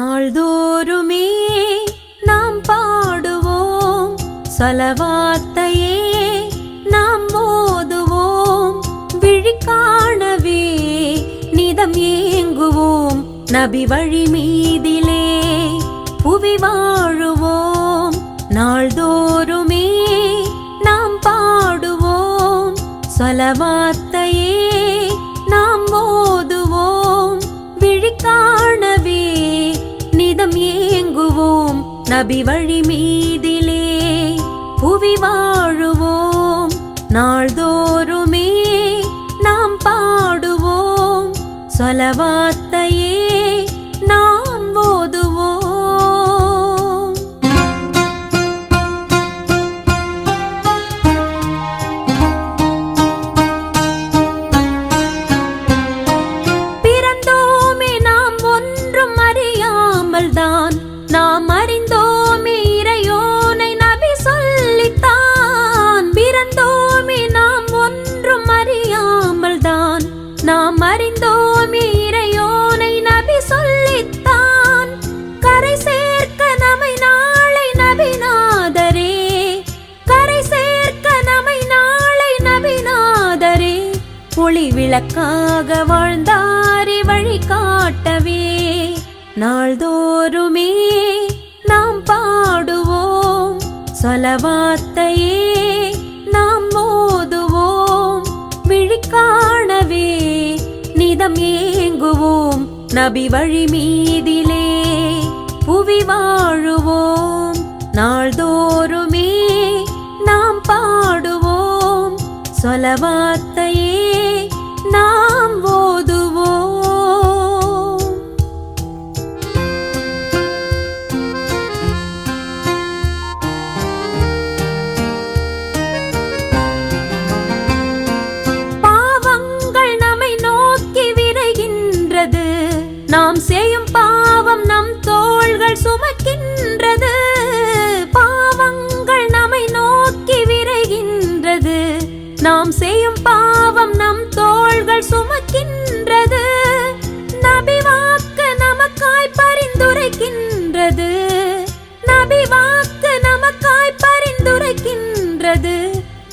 நாள்தோறுமே நாம் பாடுவோம். சலவாத்தையே நாம் ஓதுவோம் விழி நிதம் ஏங்குவோம். நபி வழி மீதிலே புவி வாழுவோம். நாள்தோறுமே நாம் பாடுவோம். சலவாத்தையே ஏங்குவோம் நபி வழி மீதிலே புவி வாழுவோம். நாள்தோறுமே நாம் பாடுவோம். சொலவாத்தையே நாம் ஓதுவோம். பிறந்தோமே நாம் ஒன்றும் அறியாமல் தான் நாம் அறிந்தோம் விளக்காக வாழ்ந்தாரி வழி காட்டவே நாள்தோறுமே நாம் பாடுவோம். சொலவாத்தையே நாம் மோதுவோம். விழிக்காணவே நிதம் ஏங்குவோம். நபி வழி மீதிலே புவி வாழுவோம். நாள்தோறுமே நாம் பாடுவோம். சொலவாத்தையே நாம் ஓதுவோம். பாவங்கள் நம்மை நோக்கி விரைகின்றது. நாம் செய்யும் பாவம் நம் தோள்கள் சுமக்கின்ற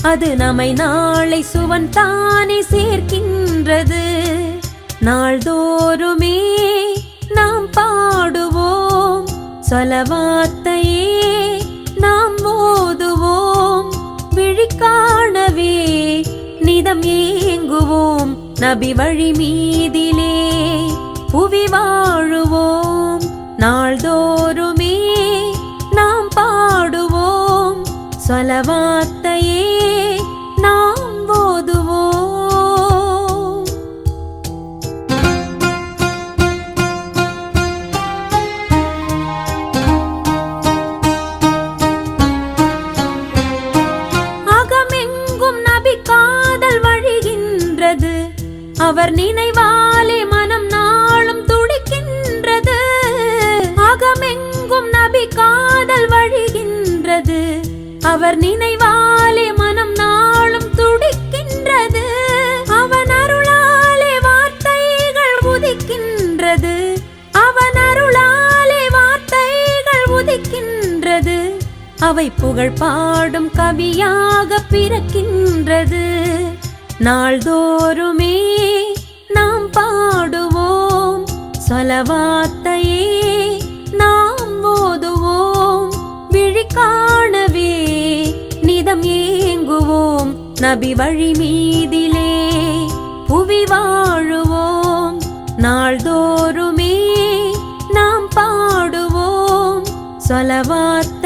அது நம்மை நாளை சுவன் தானே சேர்க்கின்றது. நாள்தோறுமே நாம் பாடுவோம். சொலவாத்தையே நாம் ஓதுவோம் விழிக்காணவே நிதம் ஏங்குவோம். நபி வழி மீதிலே புவி வாழுவோம். நாள்தோறுமே நாம் பாடுவோம். சொலவாத்த அவர் நினைவாலே மனம் நாளும் துடிக்கின்றது. அகமெங்கும் நபி காதல் வழிகின்றது. அவர் நினைவாலே மனம் நாளும் துடிக்கின்றது. அவன் அருளாலே வார்த்தைகள் உதிக்கின்றது. அவன் அருளாலே வார்த்தைகள் உதிக்கின்றது. அவை புகழ் பாடும் கவியாக பிறக்கின்றது. நாள்தோறுமே நாம் பாடுவோம். சொலவாத்தையே நாம் ஓதுவோம். விழிக்காணவே நிதம் ஏங்குவோம். நபி வழி மீதிலே புவி வாழுவோம். நாள்தோறுமே நாம் பாடுவோம். சொலவாத்த